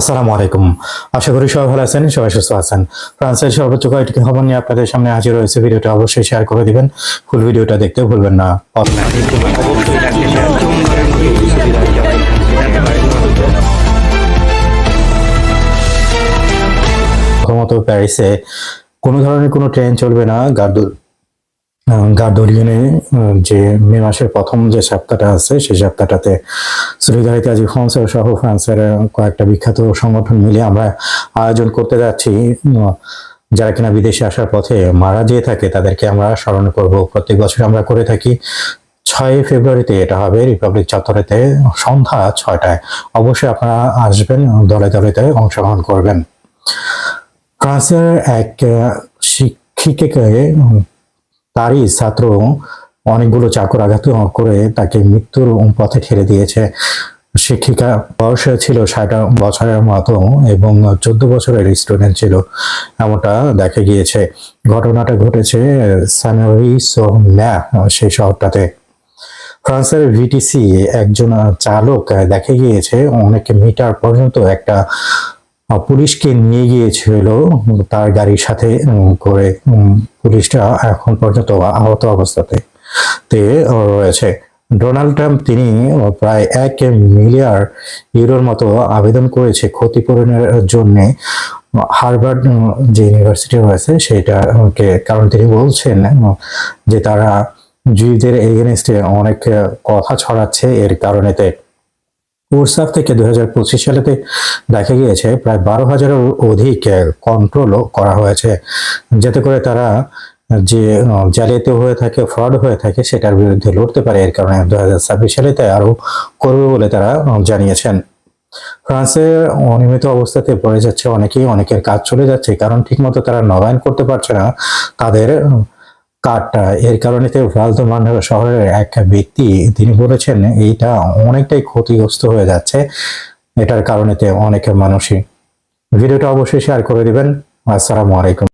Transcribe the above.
আসসালামু আলাইকুম। আশা করি সবাই ভালো আছেন, সবাই সুস্থ আছেন। ফ্রান্সের সর্বোচ্চ কয়েকটি খবর নিয়ে আপনাদের সামনে হাজির হয়েছে ভিডিওটা অবশ্যই শেয়ার করে দিবেন। ফুল ভিডিওটা দেখতে ভুলবেন না। প্রথমত প্যারিসে কোনো ধরনের কোনো ট্রেন চলবে না। গার্দুল গার্দোলিয়নে যে মে মাসের প্রথম যে সপ্তাহটা আছে, সেই সপ্তাহটাতে সলিদারিতে আজি ফ্রান্স সহ ফ্রান্সের কয়েকটা বিখ্যাত সংগঠন মিলে আমরা আয়োজন করতে যাচ্ছি। যারা কিনা বিদেশে আসার পথে মারা যেয়ে থাকে, তাদেরকে আমরা স্মরণ করব। প্রত্যেক বছর আমরা করে থাকি। ছয় ফেব্রুয়ারিতে এটা হবে, রিপাবলিক চত্বরেতে সন্ধ্যা ছয়টায়। অবশ্যই আপনারা আসবেন, দলে দলেতে অংশগ্রহণ করবেন। ফ্রান্সের এক শিক্ষিকাকে তারই ছাত্র অনেকগুলো চাকর আঘাত করে তাকে মৃত্যুর পথে ঠেলে দিয়েছে। শিক্ষিকা বয়স ছিল ষাট বছরের মতো এবং চোদ্দ বছরের স্টুডেন্ট ছিল, এমনটা দেখা গিয়েছে। ঘটনাটা ঘটেছে সেই শহরটাতে। ফ্রান্সের ভিটিসি একজন চালক দেখা গিয়েছে, অনেক মিটার পর্যন্ত একটা পুলিশকে নিয়ে গিয়েছিল, তার গাড়ির সাথে করে। পুলিশটা এখন পর্যন্ত আহত অবস্থাতে। তে রয়েছে। ডোনাল্ড ট্রাম্প তিনি প্রায় এক মিলিয়ার ইউরোর মতো আবেদন করেছে ক্ষতিপূরণের জন্য। হার্ভার্ড যে ইউনিভার্সিটি রয়েছে, সেটাকে, কারণ তিনি বলছেন যে তারা জুইদের এগেনস্টে অনেক কথা ছড়াচ্ছে। এর কারণেতে উৎসাহ থেকে দুই হাজার পঁচিশ সালেতে দেখা গিয়েছে, প্রায় বারো হাজারের অধিক কন্ট্রোলও করা হয়েছে। যাতে করে তারা যে জালিয়াতি হয়ে থাকে, ফ্রড হয়ে থাকে, সেটার বিরুদ্ধে লড়তে পারে এর কারণে দু হাজার ছাব্বিশ সালেতে আরও করবে বলে তারা জানিয়েছেন। ফ্রান্সে অনিয়মিত অবস্থাতে পড়ে যাচ্ছে অনেকেই, অনেকের কাজ চলে যাচ্ছে কারণ ঠিকমতো তারা নবায়ন করতে পারছে না। তাদের কার্ডটা, এর কারণে তো ভালদমান শহরের এক ব্যক্তি, তিনি বলেছেন, এইটা অনেকটাই ক্ষতিগ্রস্ত হয়ে যাচ্ছে, এটার কারণেতে অনেক মানুষই। ভিডিওটা অবশ্যই শেয়ার করে দিবেন। আসসালামু আলাইকুম।